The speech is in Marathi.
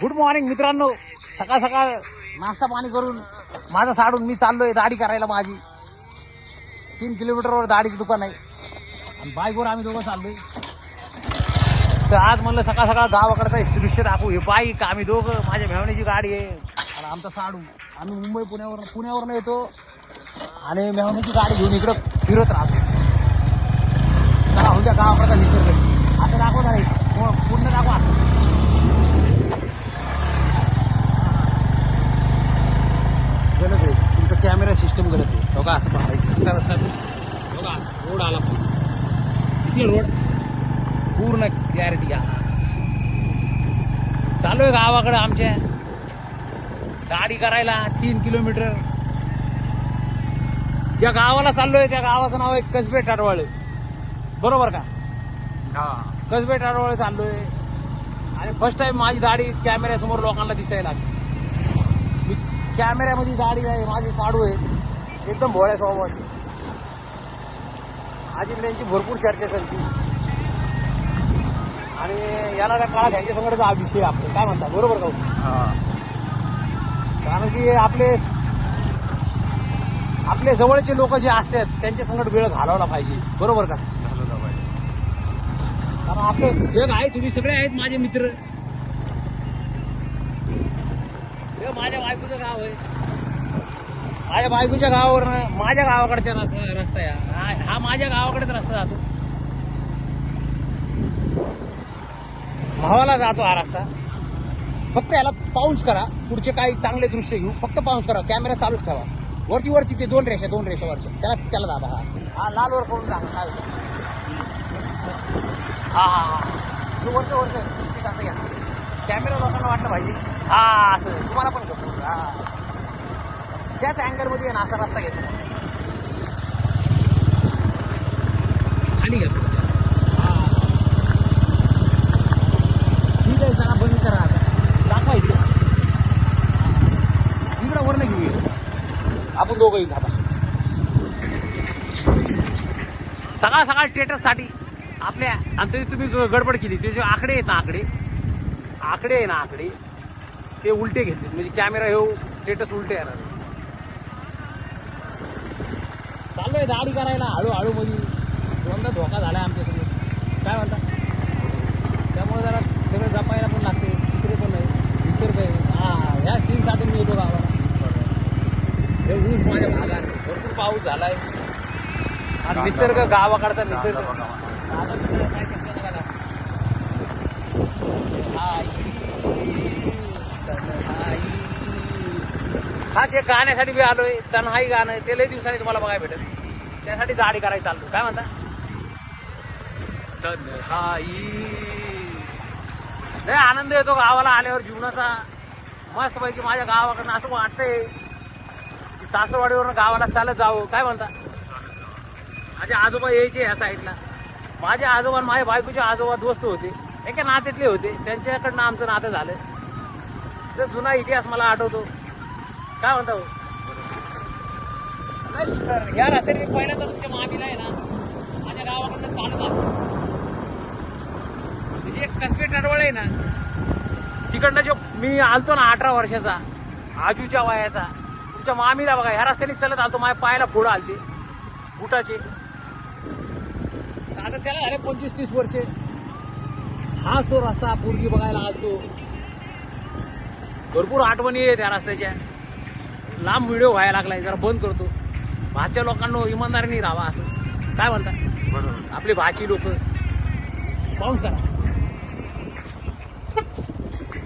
गुड मॉर्निंग मित्रांनो. सकाळ सकाळ नाश्ता पाणी करून माझं साडून मी चाललोय दाढी करायला माझी. तीन किलोमीटरवर दाढीचं दुकान आहे. आणि बाईकवर आम्ही दोघं चाललोय. तर आज म्हणलं सकाळ सकाळ गावाकडचं एक दृश्य दाखवू. हे बाईक आम्ही दोघं माझ्या मेहण्याची गाडी आहे. आणि आमचा साडू. आम्ही मुंबई पुण्यावर पुण्यावरनं येतो. आणि मेहण्याची गाडी घेऊन इकडं फिरत राहतो. चला होत्या गावाकडचा निसर्ग. असं दाखवत आहे. पूर्ण दाखवा गलत आहे तुमचं कॅमेरा सिस्टम गलत आहे बघा असं पाहायचं. सर सर बघा रोड आला दिसले रोड? पूर्ण क्लॅरिटी हा चालू आहे गावाकडे आमच्या. गाडी करायला तीन किलोमीटर. ज्या गावाला चाललोय त्या गावाचं नाव आहे कसबे टाटवाळे बरोबर का? हा. कसबे टाटवाळे चाललोय. आणि फर्स्ट टाइम माझी गाडी कॅमेऱ्यासमोर लोकांना दिसायला लागली. मी कॅमेऱ्यामध्ये गाडी आहे माझी साडू आहे. एकदम भोळ्या स्वभावाची. अजित यांची भरपूर चर्चा चालती आणि याला त्या काळात यांच्या संकटाचा हा विषय आपलं. काय म्हणता? बरोबर का हो? कारण की आपले आपले जवळचे लोक जे असतात त्यांच्या संकट वेळ घालवला पाहिजे. बरोबर का? कारण आपलं जग आहे तुम्ही सगळे आहेत माझे मित्र. हे माझ्या बायकोचं गाव आहे. माझ्या बायकोच्या गावावरनं माझ्या गावाकडचा रस्ता रस्ता आहे हा- माझ्या गावाकडेच रस्ता जातो. भावाला जातो हा रस्ता. फक्त याला पाऊस करा. पुढचे काही चांगले दृश्य घेऊ फक्त पाऊस करा. कॅमेरा चालूच ठेवा. वरती वरती ते दोन रेषा दोन रेषावरच्या त्याला त्याला दाबा. हा. हा लाल वर करून दाखवा काय हा हा हा. ते वरचं वरचं. असं घ्या. कॅमेरा लोकांना वाटलं पाहिजे. हा असं. तुम्हाला पण करतो. हा. त्याच अँगलमध्ये आहे ना असा रस्ता घ्यायचा खाली घ्या. ठीक आहे बंद करा दाखवा इकडे इकडं आपण दोघं आता. सकाळ सकाळ स्टेटससाठी आपल्या तरी तुम्ही गडबड केली. ते जे आकडे आहेत ना आकडे आकडे आहे ना आकडे ते उलटे घेतले म्हणजे कॅमेरा हे स्टेटस उलटे येणार चाललोय दाढी करायला हळूहळू मध्ये दोनदा धोका झाला आहे आमच्या सगळे काय म्हणता? त्यामुळे जरा सगळं जपायला पण लागते तिकडे पण नाही. निसर्ग आहे हा ह्या सीनसाठी मी येतो गावाला. हे ऊस माझ्या भागात भरपूर पाऊस झालाय. आणि निसर्ग गावाकडचा निसर्ग. आता तिकडे काय कसं नाही खास एक गाण्यासाठी मी आलोय. तन्हाई गाणं ते लय दिवसांनी तुम्हाला बघायला भेटेल. त्यासाठी दाढी करायला चालतो काय म्हणता? लय आनंद येतो गावाला आल्यावर जीवनाचा. मस्त पैकी माझ्या गावाकडनं असं वाटतंय की सासरवाडीवरून गावाला चालत जावं. काय म्हणता? माझे आजोबा यायचे ह्या साईडला. माझे आजोबा आणि माझ्या बायकोचे आजोबा दोस्त होते. एका नात्यातले होते. त्यांच्याकडनं आमचं नातं झालं. तर जुना इतिहास मला आठवतो. काय म्हणता हो? नाही. या रस्त्याने मी पहिल्यांदा तुमच्या मामीला आहे ना माझ्या गावाकडनं चालत आलो. तिची एक कसबी टडवळ आहे ना तिकडनं जो मी आलतो ना अठरा वर्षाचा आजूच्या वयाचा तुमच्या मामीला बघा ह्या रस्त्याने चालत आलतो माझ्या पायाला फोड आलते बुटाचे. आता त्याला झाले पंचवीस तीस वर्षे. हाच तो रस्ता पूर्वी बघायला आलतो. भरपूर आठवणी आहे त्या रस्त्याच्या. लांब व्हिडिओ व्हायला लागलाय जरा बंद करतो. भाच्या लोकांना इमानदारीने राहावा असं. काय म्हणता? बरोबर. आपले भाची लोक. पाऊस करा